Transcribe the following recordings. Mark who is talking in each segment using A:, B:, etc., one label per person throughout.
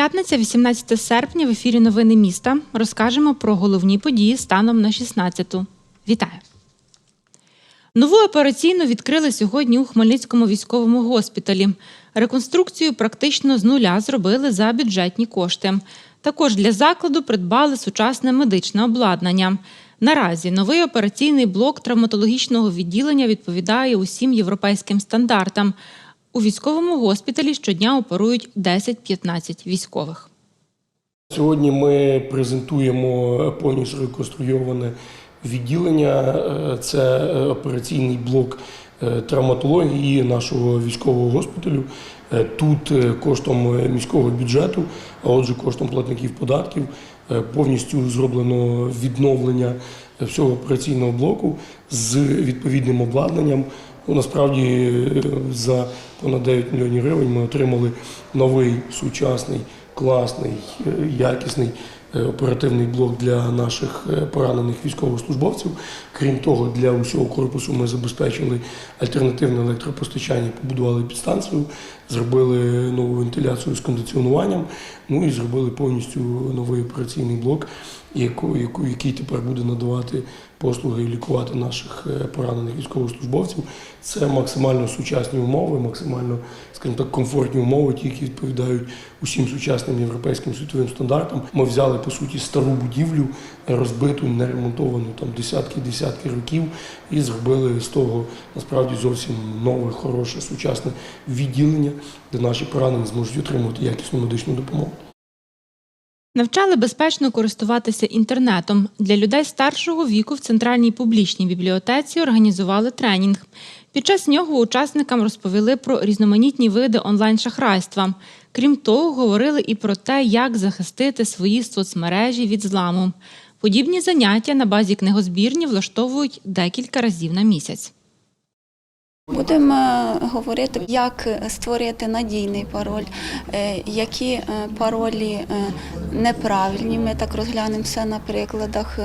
A: П'ятниця, 18 серпня, в ефірі Новини міста. Розкажемо про головні події станом на 16-ту. Вітаю! Нову операційну відкрили сьогодні у Хмельницькому військовому госпіталі. Реконструкцію практично з нуля зробили за бюджетні кошти. Також для закладу придбали сучасне медичне обладнання. Наразі новий операційний блок травматологічного відділення відповідає усім європейським стандартам. У військовому госпіталі щодня оперують 10-15 військових.
B: Сьогодні ми презентуємо повністю реконструйоване відділення. Е, Це е, операційний блок е, травматології нашого військового госпіталю. Тут коштом міського бюджету, а отже, коштом платників податків, повністю зроблено відновлення всього операційного блоку з відповідним обладнанням. Ну, насправді за понад 9 мільйонів гривень ми отримали новий сучасний, класний, якісний е, оперативний блок для наших е, поранених військовослужбовців. Крім того, для усього корпусу ми забезпечили альтернативне електропостачання, побудували підстанцію, зробили нову вентиляцію з кондиціонуванням, ну і зробили повністю новий операційний блок, який тепер буде надавати послуги і лікувати наших е, поранених військовослужбовців. Це максимально сучасні умови, максимально, скажімо так, комфортні умови, ті, які відповідають усім сучасним європейським світовим стандартам. Ми взяли по суті стару будівлю, розбиту, не ремонтовану там десятки десятки років, і зробили з того насправді зовсім нове, хороше, сучасне відділення, де наші поранені зможуть отримувати якісну медичну допомогу.
A: Навчали безпечно користуватися інтернетом. Для людей старшого віку в центральній публічній бібліотеці організували тренінг. Під час нього учасникам розповіли про різноманітні види онлайн-шахрайства. Крім того, говорили і про те, як захистити свої соцмережі від зламу. Подібні заняття на базі книгозбірні влаштовують декілька разів на місяць.
C: Будемо е, говорити, як створити надійний пароль, е, які е, паролі неправильні. Ми так розглянемо все на прикладах,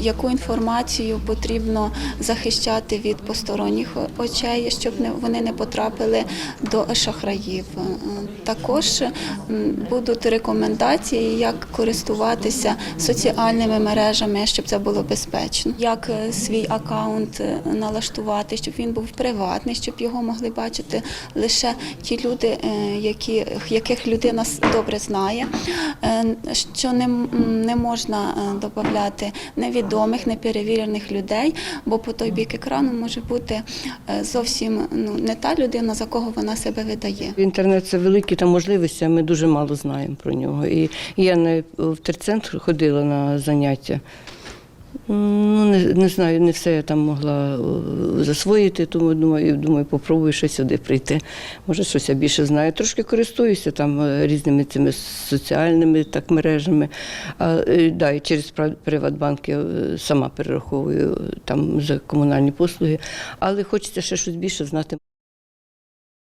C: яку інформацію потрібно захищати від посторонніх очей, щоб вони не потрапили до шахраїв. Також будуть рекомендації, як користуватися соціальними мережами, щоб це було безпечно, як свій аккаунт е, налаштувати, щоб він був приватний, щоб його могли бачити лише ті люди, е, які, яких людина добре знає, Е, що не, не можна додати невідомих, неперевірених людей, бо по той бік екрану може бути е, зовсім ну, не та людина, за кого вона себе видає.
D: Інтернет це великі там можливості, а ми дуже мало знаємо про нього. І я не в терцентр ходила на заняття. Ну, не, не знаю, не все я там могла е, засвоїти, тому думаю, думаю, попробую ще сюди прийти. Може, щось я більше знаю. Трошки користуюся там е, різними цими соціальними так мережами. А, е, да, і через Приватбанк я сама перераховую там за комунальні послуги, але хочеться ще щось більше знати.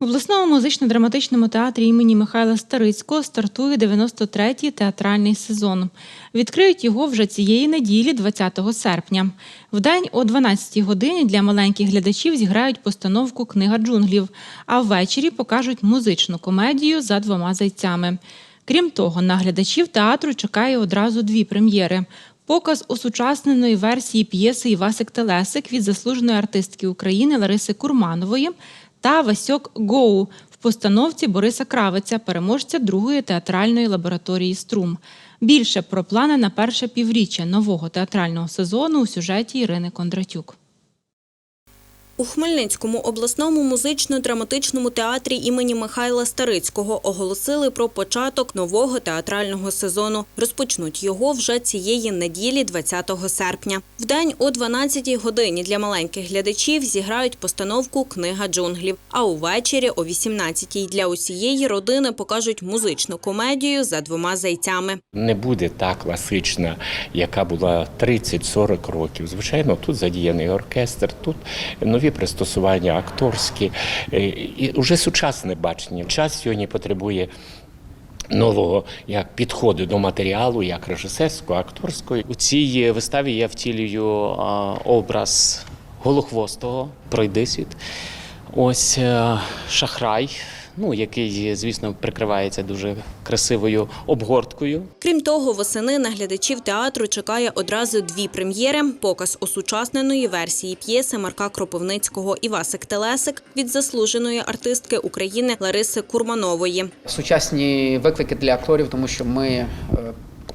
A: В обласному музично-драматичному театрі імені Михайла Старицького стартує 93-й театральний сезон. Відкриють його вже цієї неділі, 20 серпня. Вдень о 12-й годині для маленьких глядачів зіграють постановку Книга джунглів, а ввечері покажуть музичну комедію за двома зайцями. Крім того, на глядачів театру чекає одразу дві прем'єри. Показ осучасненої версії п'єси Івасик Телесик від заслуженої артистки України Лариси Курманової та Васьок Гоу в постановці Бориса Кравиця, переможця другої театральної лабораторії Струм. Більше про плани на перше півріччя нового театрального сезону у сюжеті Ірини Кондратюк.
E: У Хмельницькому обласному музично-драматичному театрі імені Михайла Старицького оголосили про початок нового театрального сезону. Розпочнуть його вже цієї неділі, 20 серпня. Вдень о 12-й годині для маленьких глядачів зіграють постановку Книга джунглів. А увечері о 18-й для усієї родини покажуть музичну комедію за двома зайцями.
F: не буде та класична, яка була 30-40 років. Звичайно, тут задіяний оркестр, тут нові пристосування акторські, е, і вже сучасне бачення. Час сьогодні потребує нового як підходу до матеріалу, як режисерського, акторського.
G: У цій виставі я втілюю образ голохвостого пройдисвіт. Ось е, шахрай, ну який, звісно, прикривається дуже красивою обгорткою.
E: Крім того, восени на глядачів театру чекає одразу дві прем'єри: показ осучасненої версії п'єси Марка Кропивницького Івасик Телесик від заслуженої артистки України Лариси Курманової.
H: сучасні виклики для акторів, тому що ми е,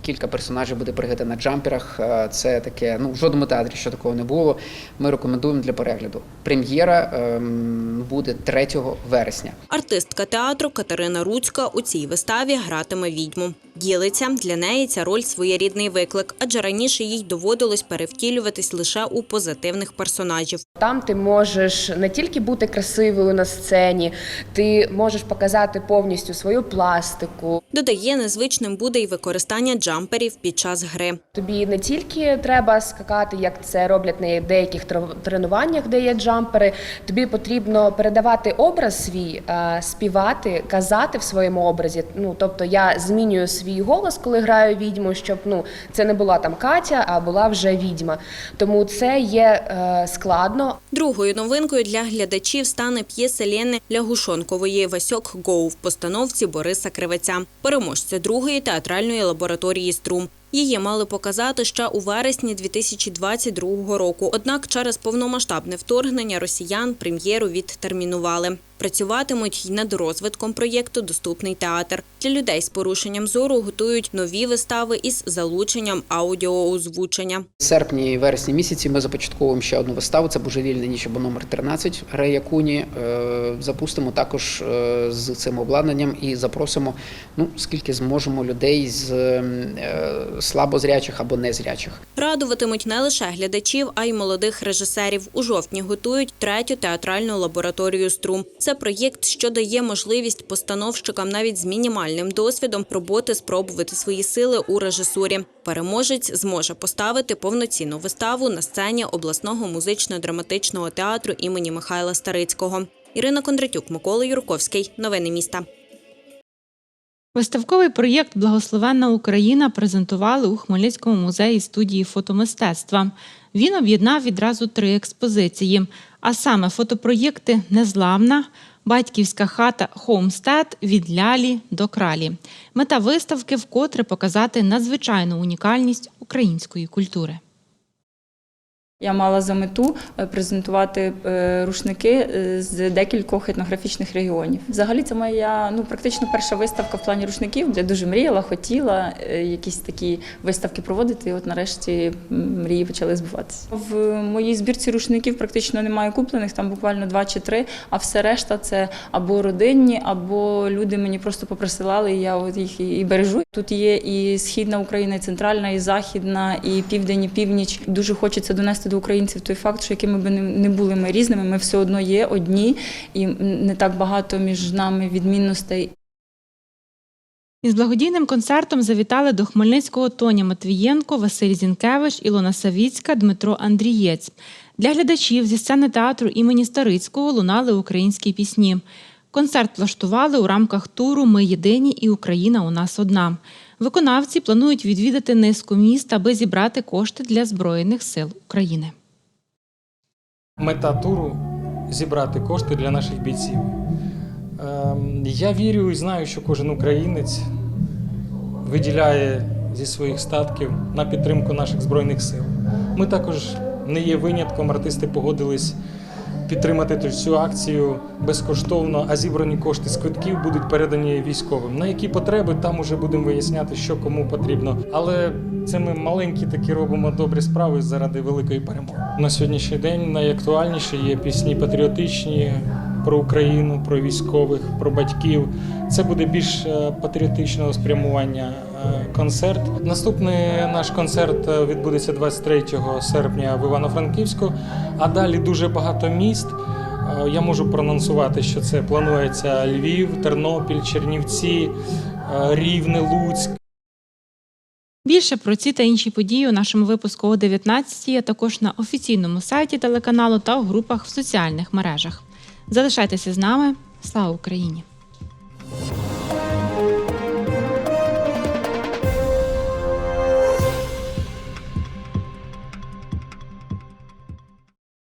H: кілька персонажів буде пригати на джамперах. Е, Це таке, ну в жодному театрі ще такого не було. Ми рекомендуємо для перегляду. Прем'єра ем, буде 3 вересня.
E: Артистка театру Катерина Руцька у цій виставі гратиме відьму. Ділиться для неї ця роль своєрідний виклик, адже раніше їй доводилось перевтілюватись лише у позитивних персонажів.
I: Там ти можеш не тільки бути красивою на сцені, ти можеш показати повністю свою пластику.
E: Додає, незвичним буде й використання джамперів під час гри.
I: Тобі не тільки треба скакати, як це роблять на деяких тр- тренуваннях, де є джампери. Тобі потрібно передавати образ свій, е, співати, казати в своєму образі. Ну тобто я змінюю свій голос, коли граю відьму, щоб ну це не була там Катя, а була вже відьма. Тому це є е, складно,
E: Другою новинкою для глядачів стане п'єса Лєни Лягушонкової Васьок Гоу в постановці Бориса Кривеця, переможця другої театральної лабораторії Струм. Її мали показати ще у вересні 2022 року. Однак через повномасштабне вторгнення росіян прем'єру відтермінували. Працюватимуть й над розвитком проєкту Доступний театр. Для людей з порушенням зору готують нові вистави із залученням аудіоозвучення.
H: В серпні і вересні місяці ми започатковуємо ще одну виставу. Це божевільне ніч або номер 13 Рея Куні. Запустимо також е, з цим обладнанням і запросимо, ну скільки зможемо людей з е, слабозрячих або незрячих.
E: Радуватимуть не лише глядачів, а й молодих режисерів. У жовтні готують третю театральну лабораторію Струм. Це проєкт, що дає можливість постановщикам навіть з мінімальним досвідом роботи спробувати свої сили у режисурі. Переможець зможе поставити повноцінну виставу на сцені обласного музично-драматичного театру імені Михайла Старицького. Ірина Кондратюк, Микола Юрковський. Новини міста.
A: Виставковий проєкт Благословенна Україна презентували у Хмельницькому музеї студії фотомистецтва. Він об'єднав відразу три експозиції, а саме фотопроєкти Незламна, Батьківська хата Хоумстед від лялі до кралі. Мета виставки вкотре показати надзвичайну унікальність української культури.
J: Я мала за мету е, презентувати е, рушники е, з декількох етнографічних регіонів. Взагалі, це моя ну практично перша виставка в плані рушників, де дуже мріяла, хотіла якісь такі виставки проводити. І от нарешті мрії почали збуватися. В моїй збірці рушників практично немає куплених, там буквально два чи три. А все решта це або родинні, або люди мені просто поприсилали, і я от їх і бережу. Тут є і східна Україна, і центральна, і західна, і південь, і північ. Дуже хочеться донести до українців той факт, що якими не- не були ми різними, ми все одно є одні, і не так багато між нами відмінностей.
A: Із благодійним концертом завітали до Хмельницького Тоня Матвієнко, Василь Зінкевич, Ілона Савіцька, Дмитро Андрієць. Для глядачів зі сцени театру імені Старицького лунали українські пісні. Концерт влаштували у рамках туру Ми єдині і Україна у нас одна. Виконавці планують відвідати низку міст, аби зібрати кошти для Збройних сил України.
K: Мета туру зібрати кошти для наших бійців. Ем, Я вірю і знаю, що кожен українець виділяє зі своїх статків на підтримку наших збройних сил. Ми також не є винятком. Артисти погодились підтримати цю акцію безкоштовно, а зібрані кошти з квитків будуть передані військовим. На які потреби там уже будемо виясняти, що кому потрібно. Але це ми маленькі такі робимо добрі справи заради великої перемоги. На сьогоднішній день найактуальніші є пісні патріотичні про Україну, про військових, про батьків. Це буде більш е, патріотичного спрямування концерт. Наступний наш концерт е, відбудеться 23 серпня в Івано-Франківську, а далі дуже багато міст. Е, Я можу проанонсувати, що це планується Львів, Тернопіль, Чернівці, е, Рівне, Луцьк.
A: Більше про ці та інші події у нашому випуску о 19 а також на офіційному сайті телеканалу та у групах в соціальних мережах. Залишайтеся з нами. Слава Україні!